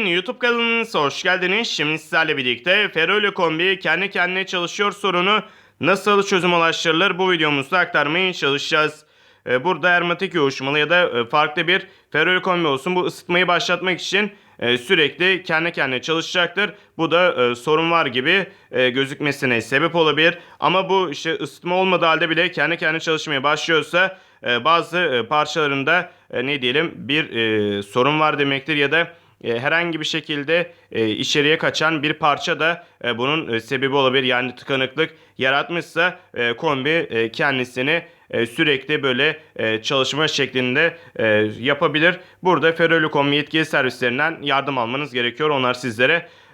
YouTube kanalınıza hoş geldiniz. Şimdi sizlerle birlikte Ferrari kombi kendi kendine çalışıyor sorunu nasıl çözüm ulaştırılır bu videomuzda aktarmaya çalışacağız. Ee, Burada ermatik yoğuşmalı ya da e, farklı bir Ferrari kombi olsun. Bu ısıtmayı başlatmak için e, sürekli kendi kendine çalışacaktır. Bu da e, sorun var gibi gözükmesine sebep olabilir. Ama bu işte ısıtma olmadığı halde bile kendi kendine çalışmaya başlıyorsa bazı parçalarında ne diyelim bir sorun var demektir ya da herhangi bir şekilde e, içeriye kaçan bir parça da e, bunun e, sebebi olabilir. Yani tıkanıklık yaratmışsa e, kombi e, kendisini e, sürekli böyle e, çalışma şeklinde e, yapabilir. Burada Ferrari kombi yetkili servislerinden yardım almanız gerekiyor. Onlar sizlere e,